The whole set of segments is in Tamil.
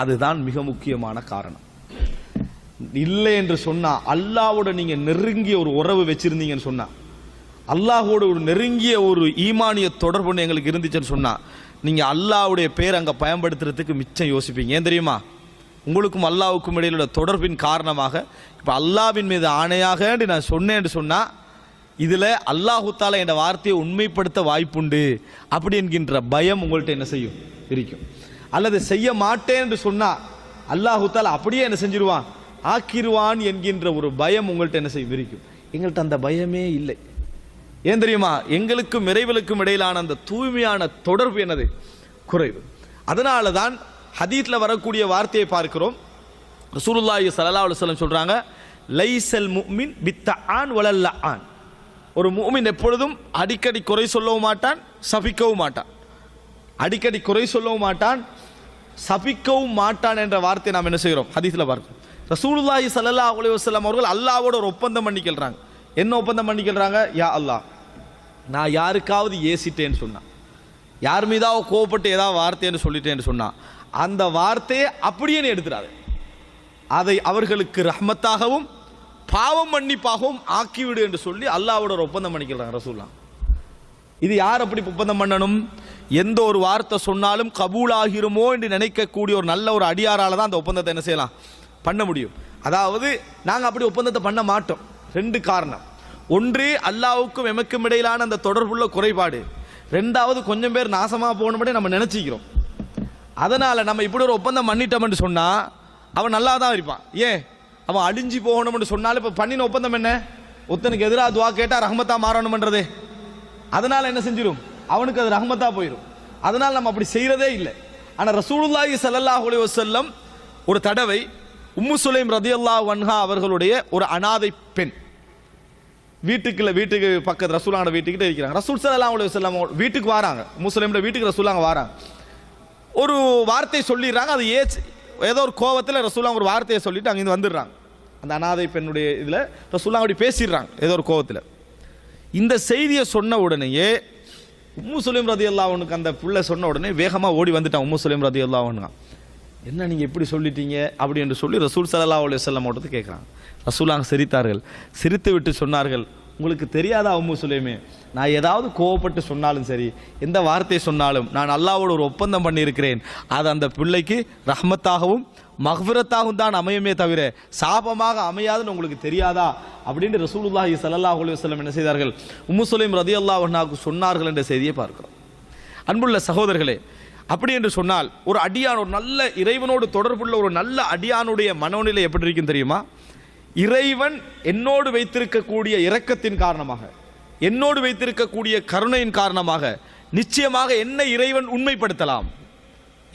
அதுதான் மிக முக்கியமான காரணம். இல்லை என்று சொன்னா அல்லாவோட நீங்க நெருங்கிய ஒரு உறவு வச்சிருந்தீங்கன்னு சொன்னா அல்லாஹோட ஒரு நெருங்கிய ஒரு ஈமானிய தொடர்பு எங்களுக்கு இருந்துச்சுன்னு சொன்னா நீங்க அல்லாஹ்வுடைய பேர் அங்க பயன்படுத்துறதுக்கு மிச்சம் யோசிப்பீங்க. ஏன் தெரியுமா? உங்களுக்கும் அல்லாவுக்கும் இடையில உள்ள தொடர்பின் காரணமாக இப்ப அல்லாஹ்வின் மீது ஆணையாக நான் சொன்னேன்னு சொன்னா இதுல அல்லாஹுத்தால என்ற வார்த்தையை உண்மைப்படுத்த வாய்ப்புண்டு அப்படி என்கின்ற பயம் உங்கள்கிட்ட என்ன செய்யும்? இருக்கும். அல்லது செய்ய மாட்டேன் என்று சொன்னால் அல்லாஹு அப்படியே என்ன செஞ்சிருவான்? ஆக்கிருவான் என்கின்ற ஒரு பயம் உங்கள்கிட்ட என்ன செய்ய விரிக்கும். எங்கள்கிட்ட அந்த பயமே இல்லை. ஏன் தெரியுமா? எங்களுக்கும் இறைவலுக்கும் இடையிலான அந்த தூய்மையான தொடர்பு என்னது? குறைவு. அதனால தான் ஹதீத்தில் வரக்கூடிய வார்த்தையை பார்க்கிறோம். ரசூலுல்லாஹி சலல்லா அலுவலம் சொல்கிறாங்க லைசல் முமின் பித்த ஆண் வளல்ல ஆண் ஒரு மூமின் எப்பொழுதும் அடிக்கடி குறை சொல்லவும் மாட்டான் சபிக்கவும் மாட்டான். அடிக்கடி குறை சொல்லவும் மாட்டான் சபிக்கவும் மாட்டான் என்ற வார்த்தையை நாம் என்ன செய்கிறோம்? ஹதீஸில் பார்க்கிறோம். ரசூலுல்லாஹி சல்லா அலி வஸ்லாம் அவர்கள் அல்லாவோட ஒரு ஒப்பந்தம் பண்ணிக்கிறாங்க என்ன ஒப்பந்தம் பண்ணிக்கிறாங்க யா அல்லாஹ் நான் யாருக்காவது ஏசிட்டேன்னு சொன்னான் யார் மீதாவது கோவப்பட்டு ஏதாவது வார்த்தைன்னு சொல்லிட்டேன்னு சொன்னான் அந்த வார்த்தையை அப்படியே நீ எடுத்துடாது. அதை அவர்களுக்கு ரஹ்மத்தாகவும் பாவம் மன்னிப்பாகவும் ஆக்கிவிடு என்று சொல்லி அல்லாவோட ஒரு ஒப்பந்தம் பண்ணிக்கிறாங்க ரசூல்லா இது யார் அப்படி ஒப்பந்தம் பண்ணணும்? எந்த ஒரு வார்த்தை சொன்னாலும் கபூலாகிருமோ என்று நினைக்கக்கூடிய ஒரு நல்ல ஒரு அடியாரால் தான் அந்த ஒப்பந்தத்தை என்ன செய்யலாம்? பண்ண முடியும். அதாவது நாங்கள் அப்படி ஒப்பந்தத்தை பண்ண மாட்டோம். ரெண்டு காரணம். ஒன்று அல்லாவுக்கும் எமக்கும் இடையிலான அந்த தொடர்புள்ள குறைபாடு. ரெண்டாவது கொஞ்சம் பேர் நாசமாக போகணும்னே நம்ம நினச்சிக்கிறோம். அதனால் நம்ம இப்படி ஒரு ஒப்பந்தம் பண்ணிட்டோம்னு சொன்னால் அவன் நல்லா தான் இருப்பான். ஏன்? அவன் அழிஞ்சு போகணும்னு சொன்னாலும் இப்போ பண்ணின ஒப்பந்தம் என்ன? ஒருத்தனுக்கு எதிராக துவா கேட்டால் ரஹமத்தா மாறணும்ன்றதே. அதனால் என்ன செஞ்சிடும் அவனுக்கு அது ரஹமத்தா போயிடும் அதனால் நம்ம அப்படி செய்கிறதே இல்லை. ஆனால் ரசூலுல்லாஹி ஸல்லல்லாஹு அலைஹி ஒரு தடவை உம்மு சுலைம் ரதி அல்லா வன்ஹா அவர்களுடைய ஒரு அனாதை பெண் வீட்டுக்குள்ள வீட்டுக்கு பக்கத்து ரசூலான வீட்டுக்கிட்ட இருக்கிறாங்க. ரசூல் சல்லா அலைஹி வஸல்லம் வீட்டுக்கு வராங்க. முஸ்லிம்ல வீட்டுக்கு ரசூலாங்க வராங்க. ஒரு வார்த்தை சொல்லிடுறாங்க. அது ஏச்சு ஏதோ ஒரு கோவத்தில் ரசூலாங்க ஒரு வார்த்தையை சொல்லிட்டு அங்கேருந்து வந்துடுறாங்க. அந்த அனாதை பெண்ணுடைய இதில் ரசூலாங்க அப்படி பேசிடுறாங்க. ஏதோ ஒரு கோவத்தில். இந்த செய்தியை சொன்ன உடனேயே உம்மு சுலீம் ரதி அல்லாஹனுக்கு அந்த புள்ள சொன்ன உடனே வேகமாக ஓடி வந்துட்டான் உம்மு சுலீம் ரதி அல்லாஹனுங்க என்ன நீங்கள் எப்படி சொல்லிட்டீங்க? அப்படி என்று சொல்லி ரசூல் சல்லா அலி வல்லம் ஓட்டத்தை கேட்குறாங்க ரசூலாங்க சிரித்தார்கள். சிரித்து விட்டு சொன்னார்கள் உங்களுக்கு தெரியாதா உம்மு சுலைமே நான் ஏதாவது கோவப்பட்டு சொன்னாலும் சரி எந்த வார்த்தை சொன்னாலும் நான் அல்லாவோட ஒரு ஒப்பந்தம் பண்ணியிருக்கிறேன். அது அந்த பிள்ளைக்கு ரஹ்மத்தாகவும் மஹ்ஃபிரத்தாகவும் தான் அமையுமே தவிர சாபமாக அமையாதுன்னு உங்களுக்கு தெரியாதா? அப்படின்னு ரசூலுல்லாஹி சல்லாஹ் அலைஹி வஸல்லம் என்ன செய்தார்கள்? உம்மு சுலைம் ரதி அன்ஹாவுக்கு சொன்னார்கள் என்ற செய்தியை பார்க்கிறோம். அன்புள்ள சகோதரர்களே அப்படி என்று சொன்னால் ஒரு அடியான் ஒரு நல்ல இறைவனோடு தொடர்புள்ள ஒரு நல்ல அடியானுடைய மனோநிலை எப்படி இருக்கும் தெரியுமா? இறைவன் என்னோடு வைத்திருக்கக்கூடிய இரக்கத்தின் காரணமாக என்னோடு வைத்திருக்கக்கூடிய கருணையின் காரணமாக நிச்சயமாக என்னை இறைவன் உண்மைப்படுத்தலாம்.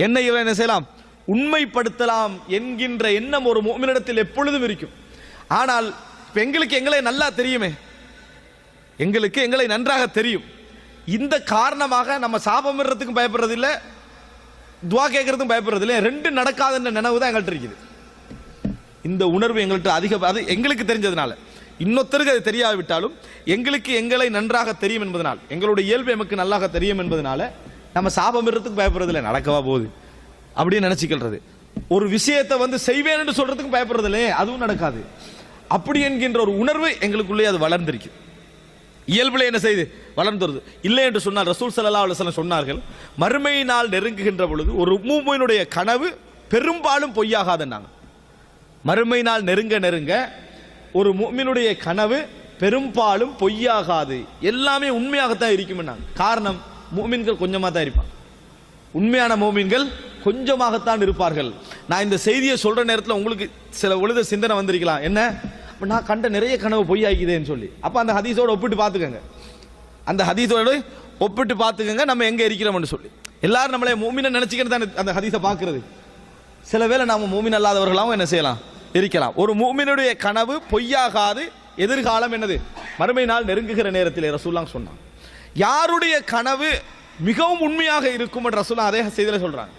என்னை இவன் என்ன செய்யலாம்? உண்மைப்படுத்தலாம் என்கின்ற எண்ணம் ஒரு மோமினிடத்தில் எப்பொழுதும் இருக்கும். ஆனால் இப்போ எங்களுக்கு எங்களை நல்லா தெரியுமே. எங்களுக்கு எங்களை நன்றாக தெரியும். இந்த காரணமாக நம்ம சாபமிடுறதுக்கும் பயப்படுறது பயப்படுறதில்லை துவா கேட்கறதுக்கும் பயப்படுறதில்லை. ரெண்டும் ரெண்டு நடக்காதுன்ற நினைவு தான் எங்கள்கிட்ட இருக்குது. இந்த உணர்வு எங்கள்கிட்ட அதிக அது எங்களுக்கு தெரிஞ்சதுனால. இன்னொருத்தருக்கு அது தெரியாவிட்டாலும் எங்களுக்கு எங்களை நன்றாக தெரியும் என்பதனால் எங்களுடைய இயல்பு எமக்கு நல்லாக தெரியும் என்பதனால நம்ம சாபமிடுறதுக்கு இருக்கிறதுக்கு பயப்படுறதில்ல நடக்கவா போகுது. அப்படின்னு நினச்சிக்கிறது ஒரு விஷயத்தை வந்து செய்வேன் என்று சொல்றதுக்கு பயப்படுறது அதுவும் நடக்காது. அப்படி என்கின்ற ஒரு உணர்வு எங்களுக்குள்ளே அது வளர்ந்திருக்கு இயல்புல என்ன செய்து? வளர்ந்து வருது இல்லை என்று சொன்னால் ரசூல் சல்லா அலுவலம் சொன்னார்கள் மறுமை நாள் நெருங்குகின்ற பொழுது ஒரு மூமினுடைய கனவு பெரும்பாலும் பொய்யாகாதுன்னாங்க. மறுமை நாள் நெருங்க நெருங்க ஒரு மூமினுடைய கனவு பெரும்பாலும் பொய்யாகாது. எல்லாமே உண்மையாகத்தான் இருக்கும்னாங்க. காரணம் மூமின்கள் கொஞ்சமாக தான் இருப்பாங்க. உண்மையான மூமின்கள் கொஞ்சமாகத்தான் இருப்பார்கள். நான் இந்த செய்தியை சொல்கிற நேரத்தில் உங்களுக்கு சில உழுத சிந்தனை வந்திருக்கலாம். என்ன? நான் கண்ட நிறைய கனவு பொய்யாக்குதேன்னு சொல்லி. அப்போ அந்த ஹதீஸோட ஒப்பிட்டு பார்த்துக்கோங்க. அந்த ஹதீஸோட ஒப்பிட்டு பார்த்துக்கோங்க நம்ம எங்கே இருக்கிறோம்னு சொல்லி. எல்லாரும் நம்மளே மூமினை நினச்சிக்கிட்டு தான் அந்த ஹதீஸை பார்க்குறது. சில வேளை நாம மூமின் அல்லாதவர்களாகவும் என்ன செய்யலாம்? இருக்கலாம். ஒரு மூமினுடைய கனவு பொய்யாகாது. எதிர்காலம் என்னது? மறுமை நாள் நெருங்குகிற நேரத்தில் ரசூல்லாம் சொன்னான். யாருடைய கனவு மிகவும் உண்மையாக இருக்கும் என்று ரசூலா அதே செய்தியில் சொல்கிறாங்க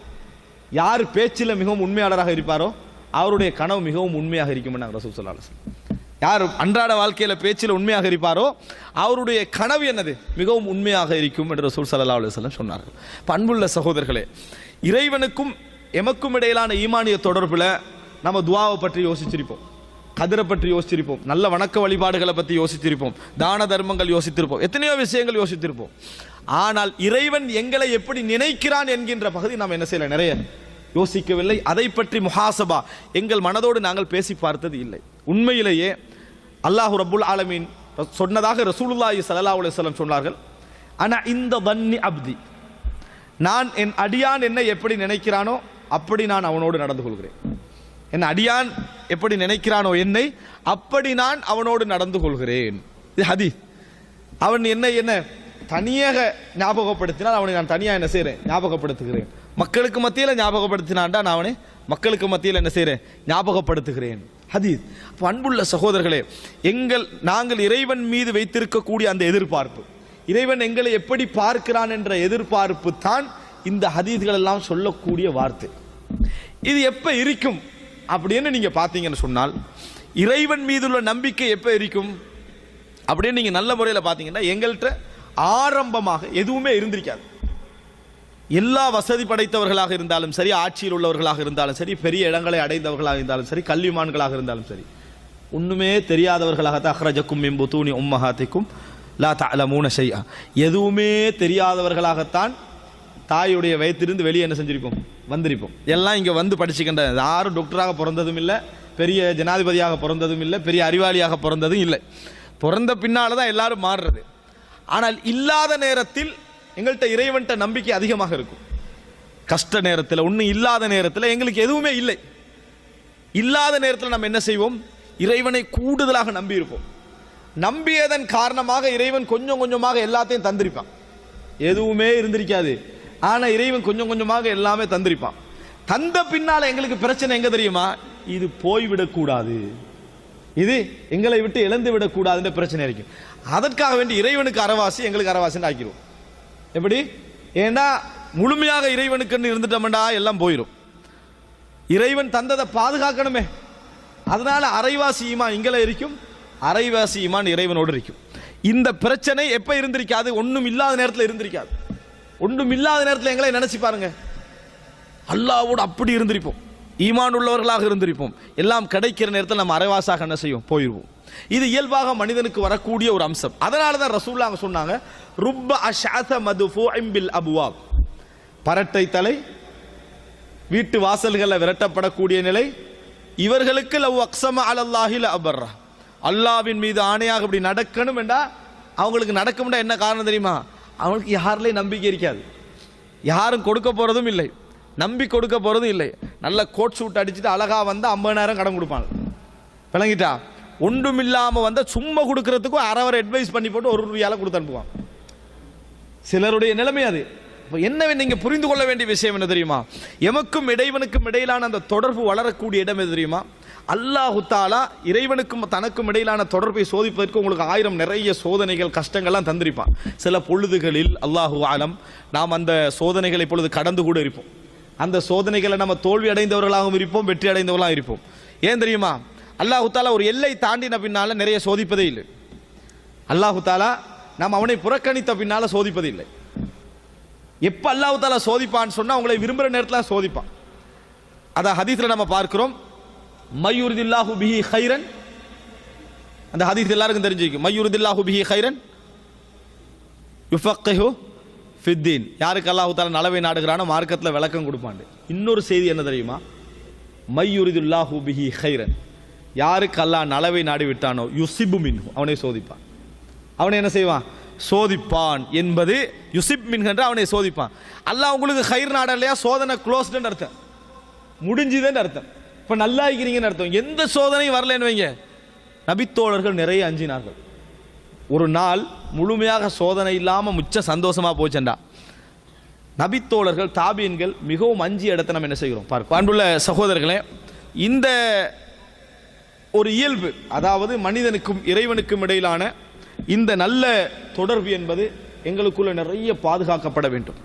யார் பேச்சில் மிகவும் உண்மையாளராக இருப்பாரோ அவருடைய கனவு மிகவும் உண்மையாக இருக்கும் ரசூல் சொல்லாலும் யார் அன்றாட வாழ்க்கையில் பேச்சில் உண்மையாக இருப்பாரோ அவருடைய கனவு என்னது? மிகவும் உண்மையாக இருக்கும் என்று ரசூல் சல்லா அலுவலம் சொன்னார்கள். பண்புள்ள சகோதரர்களே இறைவனுக்கும் எமக்கும் இடையிலான ஈமானிய தொடர்பில் நம்ம துவாவை பற்றி யோசிச்சிருப்போம். கதிரை பற்றி யோசிச்சிருப்போம். நல்ல வணக்க வழிபாடுகளை பற்றி யோசித்திருப்போம் தான தர்மங்கள் யோசித்திருப்போம். எத்தனையோ விஷயங்கள் யோசித்திருப்போம். ஆனால் இறைவன் எங்களை எப்படி நினைக்கிறான் என்கின்ற பகுதி நாம் என்ன செய்யல? நிறைய யோசிக்கவில்லை. அதை பற்றி முஹாசபா எங்கள் மனதோடு நாங்கள் பேசி பார்த்தது இல்லை. உண்மையிலேயே அல்லாஹு ரபுல் ஆலமீன் சொன்னதாக ரசூலுல்லாஹி ஸல்லல்லாஹு அலைஹி சொன்னார்கள். ஆனால் இந்த வன்னி அப்தி. நான் என் அடியான் என்னை எப்படி நினைக்கிறானோ அப்படி நான் அவனோடு நடந்து கொள்கிறேன். என் அடியான் எப்படி நினைக்கிறானோ என்னை அப்படி நான் அவனோடு நடந்து கொள்கிறேன். இது ஹதி அவன் என்னை என்ன தனியாக ஞாபகப்படுத்தினால் அவனை நான் தனியாக என்ன செய்கிறேன் ஞாபகப்படுத்துகிறேன். மக்களுக்கு மத்தியில் ஞாபகப்படுத்தினான்டா நான் அவனை மக்களுக்கு மத்தியில் என்ன செய்கிறேன் ஞாபகப்படுத்துகிறேன். ஹதீஸ். அப்போ அன்புள்ள சகோதரர்களே எங்கள் நாங்கள் இறைவன் மீது வைத்திருக்கக்கூடிய அந்த எதிர்பார்ப்பு இறைவன் எங்களை எப்படி பார்க்கிறான் என்ற எதிர்பார்ப்பு தான் இந்த ஹதீஸ்கள் எல்லாம் சொல்லக்கூடிய வார்த்தை. இது எப்போ இருக்கும்? அப்படின்னு நீங்கள் பார்த்தீங்கன்னு சொன்னால் இறைவன் மீதுள்ள நம்பிக்கை எப்போ இருக்கும் அப்படின்னு நீங்கள் நல்ல முறையில் பார்த்தீங்கன்னா எங்கள்கிட்ட ஆரம்பமாக எதுவுமே இருந்திருக்காது. எல்லா வசதி படைத்தவர்களாக இருந்தாலும் சரி ஆட்சியில் உள்ளவர்களாக இருந்தாலும் சரி பெரிய இடங்களை அடைந்தவர்களாக இருந்தாலும் சரி கல்விமான்களாக இருந்தாலும் சரி ஒண்ணுமே தெரியாதவர்களாகத்தான் அஹ்ரஜக்கும் மிம்பு தூணி உம்மஹாத்திக்கும் லா தலமூன செய்யா எதுவுமே தெரியாதவர்களாகத்தான் தாயுடைய வயத்திலிருந்து வெளியே என்ன செஞ்சுருக்கோம் வந்திருப்போம். எல்லாம் இங்கே வந்து படிச்சுக்கின்ற யாரும் டாக்டராக பிறந்ததும் இல்லை பெரிய ஜனாதிபதியாக பிறந்ததும் இல்லை பெரிய அறிவாளியாக பிறந்ததும் இல்லை. பிறந்த பின்னால் தான் எல்லாரும் மாறுறது. ஆனால் இல்லாத நேரத்தில் எங்கள்கிட்ட இறைவன்கிட்ட நம்பிக்கை அதிகமாக இருக்கும். கஷ்ட நேரத்தில் ஒன்றும் இல்லாத நேரத்தில் எங்களுக்கு எதுவுமே இல்லை. இல்லாத நேரத்தில் நம்ம என்ன செய்வோம்? இறைவனை கூடுதலாக நம்பியிருப்போம். நம்பியதன் காரணமாக இறைவன் கொஞ்சம் கொஞ்சமாக எல்லாத்தையும் தந்திருப்பான். எதுவுமே இருந்திருக்காது. ஆனால் இறைவன் கொஞ்சம் கொஞ்சமாக எல்லாமே தந்திருப்பான். தந்த பின்னால் எங்களுக்கு பிரச்சனை எங்கே தெரியுமா? இது போய்விடக்கூடாது. இது எங்களை விட்டு இழந்து விடக்கூடாதுன்ற பிரச்சனை இருக்கும் அதற்காக வேண்டி இறைவனுக்கு அறவாசி எங்களுக்கு அறவாசின்னு ஆக்கிடுவோம் எப்படி? ஏன்னா முழுமையாக இறைவனுக்குன்னு இருந்துட்டோம்டா எல்லாம் போயிடும் இறைவன் தந்ததை பாதுகாக்கணுமே. அதனால அரைவாசி ஈமான் இருக்கும் அரைவாசி ஈமான் இறைவனோடு இருக்கும். இந்த பிரச்சனை எப்போ இருந்திருக்காது? ஒன்றும் இல்லாத நேரத்தில் இருந்திருக்காது. ஒன்றும் இல்லாத நேரத்தில் எங்களை நினைச்சு பாருங்க. அல்லாவோடு அப்படி இருந்திருப்போம். ஈமான் உள்ளவர்களாக இருந்திருப்போம். எல்லாம் கிடைக்கிற நேரத்தில் நம்ம அரைவாசாக என்ன செய்வோம்? போயிடுவோம் இது இயல்பாக மனிதனுக்கு வரக்கூடிய ஒரு அம்சம். அதனால தான் ரசூல்லா அவங்க சொன்னாங்க ருப்ப அஷாத மது பில் அபுவாப். பரட்டை தலை வீட்டு வாசல்களில் விரட்டப்படக்கூடிய நிலை இவர்களுக்கு லவ் அக்ஸம அலல்லாஹில அபர்ரா. அல்லாவின் மீது ஆணையாக இப்படி நடக்கணும் என்றா அவங்களுக்கு நடக்கும்டா என்ன காரணம் தெரியுமா? அவனுக்கு யாரிலையும் நம்பிக்கை இருக்காது. யாரும் கொடுக்க போகிறதும் இல்லை. நம்பி கொடுக்க போகிறதும் இல்லை. நல்ல கோட் சூட் அடிச்சுட்டு அழகாக வந்து நேரம் கடன் கொடுப்பாங்க. விளங்கிட்டா? ஒன்றும் இல்லாமல் வந்த சும்மா கொடுக்கறதுக்கும் அறவரை அட்வைஸ் பண்ணி போட்டு ஒரு ரூபாயால் கொடுத்து அனுப்புவான். சிலருடைய நிலைமை அது. இப்போ என்ன நீங்கள் புரிந்து கொள்ள வேண்டிய விஷயம் என்ன தெரியுமா? எமக்கும் இடைவனுக்கும் இடையிலான அந்த தொடர்பு வளரக்கூடிய இடம் எது தெரியுமா? அல்லாஹு தாலா இறைவனுக்கும் தனக்கும் இடையிலான தொடர்பை சோதிப்பதற்கு உங்களுக்கு ஆயிரம் நிறைய சோதனைகள் கஷ்டங்கள்லாம் தந்திருப்பான். சில பொழுதுகளில் அல்லாஹு ஆலம் நாம் அந்த சோதனைகளை இப்பொழுது கடந்து கூட இருப்போம். அந்த சோதனைகளை நம்ம தோல்வி அடைந்தவர்களாகவும் இருப்போம் வெற்றி அடைந்தவர்களாகவும் இருப்போம். ஏன் தெரியுமா? அல்லாஹு தாலா ஒரு எல்லை தாண்டின பின்னால் நிறைய சோதிப்பதே இல்லை. அல்லாஹு தாலா நாம் அவனை புறக்கணித்த பின்னால சோதிப்பது இல்லை. எப்போ அல்லாஹு தாலா சோதிப்பான்னு சொன்னால் உங்களை விரும்புகிற நேரத்தில் சோதிப்பான். அதை ஹதீஸில் நம்ம பார்க்கிறோம். மையுருதில்லாஹு பிஹி ஹைரன் அந்த ஹதீஸ் எல்லாருக்கும் தெரிஞ்சிருக்கு மையுருதில்லாஹு பிஹி ஹைரன் யுஃபக்கிஹு ஃபித்தீன். யாருக்கு அல்லாஹு தாலா நலவை நாடுகிறானோ மார்க்கத்தில் விளக்கம் கொடுப்பாண்டு இன்னொரு செய்தி என்ன தெரியுமா? மையுரிதுல்லாஹு பிஹி ஹைரன் யாருக்கு அல்லாஹ் நலவை நாடி விட்டானோ? யுசிபு மின்ஹு. அவனை சோதிப்பான். அவனை என்ன செய்வான்? சோதிப்பான் என்பது யுசிப் மின்ஹன்ற அவனை சோதிப்பான். அல்லாஹ் உங்களுக்கு ஹைர் நாடலையா சோதனை க்ளோஸ்டுன்னு அர்த்தம். முடிஞ்சுதுன்னு அர்த்தம். இப்போ நல்லா இருக்கிறீங்கன்னு அர்த்தம். எந்த சோதனையும் வரலன்னு வைங்க. நபித்தோழர்கள் நிறைய அஞ்சினார்கள். ஒரு நாள் முழுமையாக சோதனை இல்லாமல் முச்ச சந்தோஷமாக போச்சண்டா. நபித்தோழர்கள் தாபியன்கள் மிகவும் அஞ்சி இடத்த நம்ம என்ன செய்கிறோம்? பார்க்க அன்புள்ள சகோதரர்களே இந்த ஒரு இயல்பு அதாவது மனிதனுக்கும் இறைவனுக்கும் இடையிலான இந்த நல்ல தொடர்பு என்பது எங்களுக்குள்ள நிறைய பாதுகாக்கப்பட வேண்டும்.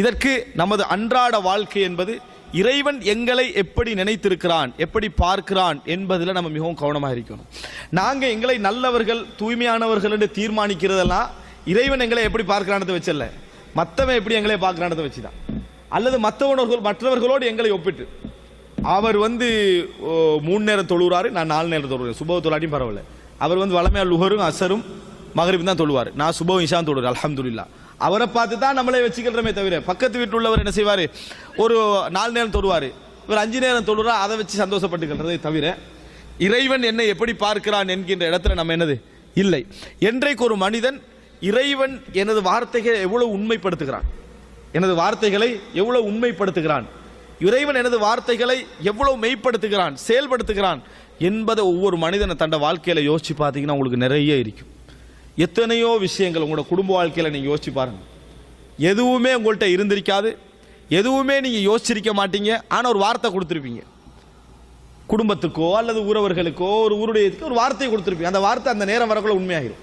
இதற்கு நமது அன்றாட வாழ்க்கை என்பது இறைவன் எங்களை எப்படி நினைத்திருக்கிறான் எப்படி பார்க்கிறான் என்பதில் நம்ம மிகவும் கவனமாக இருக்கணும். நாங்கள் எங்களை நல்லவர்கள் தூய்மையானவர்கள் என்று தீர்மானிக்கிறதெல்லாம் இறைவன் எங்களை எப்படி பார்க்கிறானதை வச்சல்ல. மற்றவன் எப்படி எங்களை பார்க்கிறானதை வச்சு தான் அல்லது மற்றவர்கள் மற்றவர்களோடு எங்களை ஒப்பிட்டு. அவர் வந்து மூணு நேரம் தொழுகிறாரு நான் நாலு நேரம் தொழுகிறேன் சுபவ தொழாட்டியும் பரவாயில்ல. அவர் வந்து வளமையால் லுகரும் அசரும் மகரிப்பும் தான் தொழுவார். நான் சுபவம் இஷான் தொழுகிறேன் அலமதுல்லா அவரை பார்த்து தான் நம்மளே வச்சுக்கிறோமே தவிர பக்கத்து வீட்டில் உள்ளவர் என்ன செய்வார்? ஒரு நாலு நேரம் தொடுவார். இவர் அஞ்சு நேரம் தொடுறா அதை வச்சு சந்தோஷப்பட்டுக்கிறதை தவிர இறைவன் என்னை எப்படி பார்க்கிறான் என்கின்ற இடத்துல நம்ம என்னது? இல்லை. என்றைக்கு ஒரு மனிதன் இறைவன் எனது வார்த்தைகளை எவ்வளவு உண்மைப்படுத்துகிறான்? எனது வார்த்தைகளை எவ்வளவு உண்மைப்படுத்துகிறான்? இறைவன் எனது வார்த்தைகளை எவ்வளவு மெய்ப்படுத்துகிறான்? செயல்படுத்துகிறான்? என்பதை ஒவ்வொரு மனிதனை தன்னை வாழ்க்கையில் யோசித்து பார்த்தீங்கன்னா உங்களுக்கு நிறைய இருக்கும். எத்தனையோ விஷயங்கள் உங்களோட குடும்ப வாழ்க்கையில் நீங்கள் யோசிச்சு பாருங்கள் எதுவுமே உங்கள்கிட்ட இருந்திருக்காது. எதுவுமே நீங்கள் யோசிச்சிருக்க மாட்டீங்க. ஆனால் ஒரு வார்த்தை கொடுத்துருப்பீங்க. குடும்பத்துக்கோ அல்லது உறவர்களுக்கோ ஒரு ஊருடைய ஒரு வார்த்தை கொடுத்துருப்பீங்க. அந்த வார்த்தை அந்த நேரம் வரக்குள்ள உண்மையாகிடும்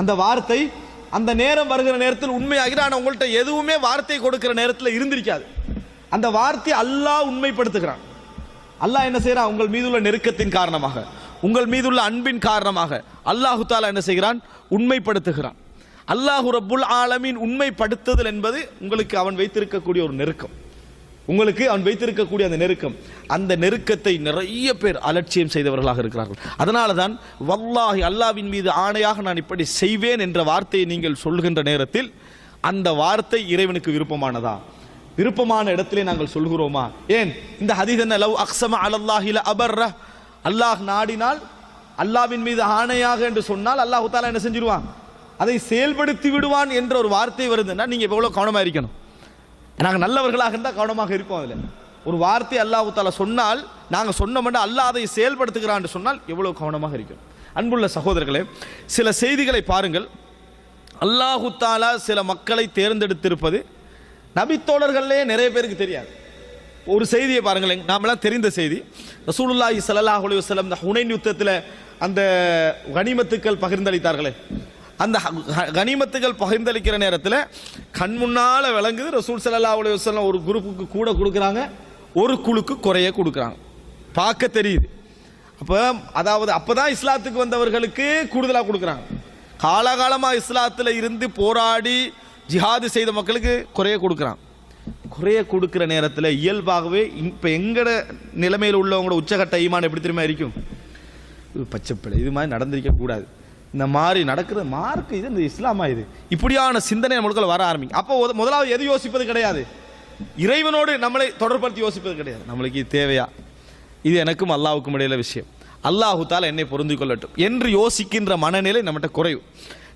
அந்த வார்த்தை அந்த நேரம் வருகிற நேரத்தில் உண்மையாகிற ஆனால் உங்கள்கிட்ட எதுவுமே வார்த்தை கொடுக்கிற நேரத்தில் இருந்திருக்காது. அந்த வார்த்தை அல்லாஹ் உண்மைப்படுத்துகிறான். அல்லாஹ் என்ன செய்கிறான் உங்கள் மீதுள்ள நெருக்கத்தின் காரணமாக. உங்கள் மீதுள்ள அன்பின் காரணமாக அல்லாஹு தாலா என்ன செய்கிறான்? உண்மைப்படுத்துகிறான். அல்லாஹு ரபுல் ஆலமின் உண்மைப்படுத்துதல் என்பது உங்களுக்கு அவன் வைத்திருக்கக்கூடிய ஒரு நெருக்கம். உங்களுக்கு அவன் வைத்திருக்கக்கூடிய அந்த நெருக்கம். அந்த நெருக்கத்தை நிறைய பேர் அலட்சியம் செய்தவர்களாக இருக்கிறார்கள். அதனால தான் வல்லாஹி அல்லாவின் மீது ஆணையாக நான் இப்படி செய்வேன் என்ற வார்த்தையை நீங்கள் சொல்கின்ற நேரத்தில் அந்த வார்த்தை இறைவனுக்கு விருப்பமானதா? விருப்பமான இடத்திலே நாங்கள் சொல்கிறோமா ஏன்? இந்த ஹதீஸ் என்ன? லவ் அக்ஸம அலல்லாஹில அபர்ர அல்லாஹ் நாடினால் அல்லாவின் மீது ஆணையாக என்று சொன்னால் அல்லாஹு தாலா என்ன செஞ்சிருவான்? அதை செயல்படுத்தி விடுவான் என்ற ஒரு வார்த்தை வருதுன்னா நீங்கள் எவ்வளோ கவனமாக இருக்கணும். நாங்கள் நல்லவர்களாக இருந்தால் கவனமாக இருப்போம் அதில். ஒரு வார்த்தை அல்லாஹு தாலா சொன்னால் நாங்கள் சொன்னோம்னா அல்லாஹ் அதை செயல்படுத்துகிறான்னு சொன்னால் எவ்வளோ கவனமாக இருக்கும் அன்புள்ள சகோதரர்களே சில செய்திகளை பாருங்கள். அல்லாஹு தாலா சில மக்களை தேர்ந்தெடுத்திருப்பது நபித்தோழர்களே நிறைய பேருக்கு தெரியாது. ஒரு செய்தியை பாருங்களேன். நாமெல்லாம் தெரிந்த செய்தி. ரசூலுல்லாஹி சல்லாஹ் அலைஹி இந்த ஹுனைன் யுத்தத்தில் அந்த கனிமத்துக்கள் பகிர்ந்தளித்தார்களே. அந்த கனிமத்துகள் பகிர்ந்தளிக்கிற நேரத்தில் கண் முன்னால் விளங்குது. ரசூல் சல்லா அலைஹி ஒரு குரூப்புக்கு கூட கொடுக்குறாங்க. ஒரு குழுக்கு குறைய கொடுக்குறாங்க. பார்க்க தெரியுது. அப்போ அதாவது அப்போ தான் இஸ்லாத்துக்கு வந்தவர்களுக்கு கூடுதலாக கொடுக்குறாங்க. காலகாலமாக இஸ்லாத்தில் இருந்து போராடி ஜிஹாது செய்த மக்களுக்கு குறைய கொடுக்குறான் குறைய கொடுக்குற நேரத்தில் இயல்பாகவே இப்போ எங்கட நிலைமையில் உள்ளவங்களோட உச்சகட்ட ஈமான் எப்படி தெரியுமா இருக்கும்? பச்சைப்பிள்ளை இது மாதிரி நடந்திருக்க கூடாது. இந்த மாதிரி நடக்கிற மார்க் இது இந்த இஸ்லாமா இது இப்படியான சிந்தனை நம்மளுக்குள்ள வர ஆரம்பிக்கும். அப்போ முதலாவது எது யோசிப்பது கிடையாது? இறைவனோடு நம்மளை தொடர்படுத்தி யோசிப்பது கிடையாது. நம்மளுக்கு இது தேவையா? இது எனக்கும் அல்லாவுக்கும் இடையில விஷயம். அல்லாஹு தாலா என்னை பொருந்தி கொள்ளட்டும். என்று யோசிக்கின்ற மனநிலை நம்மகிட்ட குறைவு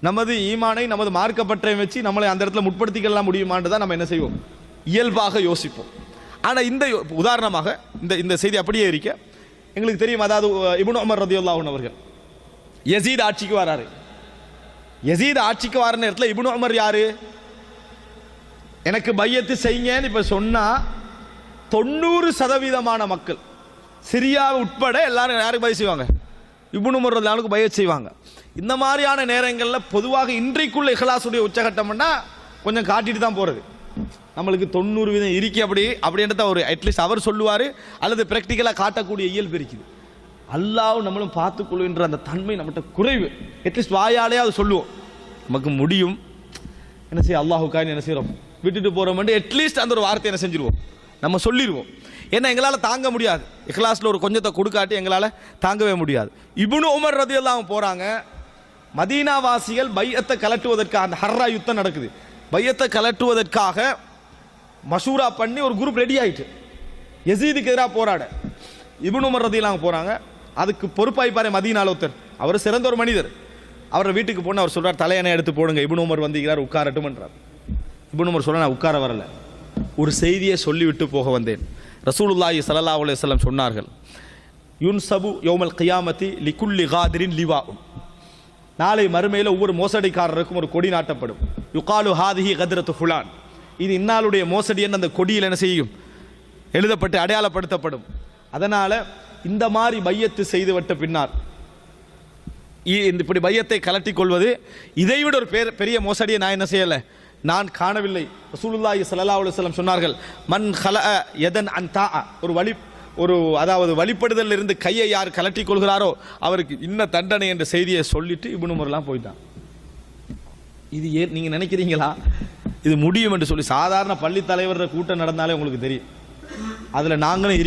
நமது ஈமானை நமது மார்க்கப்பற்றை வச்சு நம்மளை அந்த இடத்துல முற்படுத்திக்கலாம் முடியுமான்னு தான் நம்ம என்ன செய்வோம்? இயல்பாக யோசிப்போம். ஆனால் இந்த உதாரணமாக இந்த இந்த செய்தி அப்படியே இருக்க எங்களுக்கு தெரியும் அதாவது இபுன் உமர் ரதியுல்லாஹன் அவர்கள். யசீத் ஆட்சிக்கு வராரு. யசீத் ஆட்சிக்கு வர நேரத்தில் இபுன் உமர் யாரு? எனக்கு பையத்து செய்யுங்கன்னு இப்போ சொன்னால் தொண்ணூறு சதவீதமான மக்கள் சிரியா உட்பட எல்லாரும் யாருக்கு பய செய்வாங்க? இபுன் உமர் ரலியல்லாஹுக்கு பய செய்வாங்க. இந்த மாதிரியான நேரங்களில் பொதுவாக இன்றைக்குள்ள இஹலாசுடைய உச்சகட்டம்னா கொஞ்சம் காட்டிட்டு தான் போகிறது நம்மளுக்கு தொண்ணூறு வீதம் இருக்கு அப்படி அப்படின்றத ஒரு அட்லீஸ்ட் அவர் சொல்லுவார் அல்லது ப்ராக்டிக்கலாக காட்டக்கூடிய இயல்பு இருக்குது. அல்லாஹ் நம்மளும் பார்த்துக்கொள்கின்ற அந்த தன்மை நம்மகிட்ட குறைவு. அட்லீஸ்ட் வாயாலே அது சொல்லுவோம். நமக்கு முடியும். என்ன செய்ய அல்லாஹுக்காக என்ன செய்கிறோம் விட்டுட்டு போகிறோம்ட்டு அட்லீஸ்ட் அந்த ஒரு வார்த்தை என்ன செஞ்சிருவோம். நம்ம சொல்லிடுவோம் ஏன்னா எங்களால் தாங்க முடியாது. இக்லாஸில் ஒரு கொஞ்சத்தை கொடுக்காட்டி எங்களால் தாங்கவே முடியாது. இப்னு உமர் ரதி எல்லாம் போகிறாங்க மதீனாவாசிகள் பையத்தை கலட்டுவதற்கு அந்த ஹர்ரா யுத்தம் நடக்குது. பையத்தை கலட்டுவதற்காக மசூரா பண்ணி ஒரு குரூப் ரெடி ஆயிட்டு. எசீதுக்கு எதிராக போராட. இப்னு உமர் போகிறாங்க அதுக்கு பொறுப்பாய்ப்பாரு மதீனால ஒருத்தர். அவர் சிறந்த ஒரு மனிதர். அவரை வீட்டுக்கு போன அவர் சொல்கிறார் தலையணை எடுத்து போடுங்க. இப்னு உமர் வந்திருக்கிறார் உட்காரட்டும்ன்றார். இப்னு உமர் சொல்ல நான் உட்கார வரல. ஒரு செய்தியை சொல்லிவிட்டு போக வந்தேன். ரசூலுல்லாஹி சல்லா அலுவலம் சொன்னார்கள் சொன்னார்கள் யுன்சபு யோமல் கியாமதி லிகுல்லி காதிரின் லிவாவும் நாளை மறுமையில் ஒவ்வொரு மோசடிக்காரருக்கும் ஒரு கொடி நாட்டப்படும். யுகாலு ஹாதிஹி கதிரத்து ஃபுலான். இது இன்னாளுடைய மோசடி என்று அந்த கொடியில் என்ன செய்யும்? எழுதப்பட்டு அடையாளப்படுத்தப்படும். அதனால் இந்த மாதிரி பையத்து செய்து பின்னார் இந்த இப்படி பையத்தை கலட்டி கொள்வது இதைவிட ஒரு பெரிய பெரிய மோசடியை நான் என்ன செய்யலை? நான் காணவில்லை. ரசூலுல்லாஹி சல்லா அலுவலம் சொன்னார்கள் மன் ஹல எதன் அன் தா ஒரு வழி ஒரு அதாவது வழிபடுதல் இருந்து கையை யார் கலட்டி கொள்கிறாரோ அவருக்கு இன்ன தண்டனை என்ற செய்தியை சொல்லிட்டு இப்னு போயிட்டான். இது ஏன் நீங்க நினைக்கிறீங்களா? இது முடியும் என்று சொல்லி சாதாரண பள்ளி தலைவர் கூட்டம் நடந்தாலே உங்களுக்கு தெரியும். அதுல நாங்களும்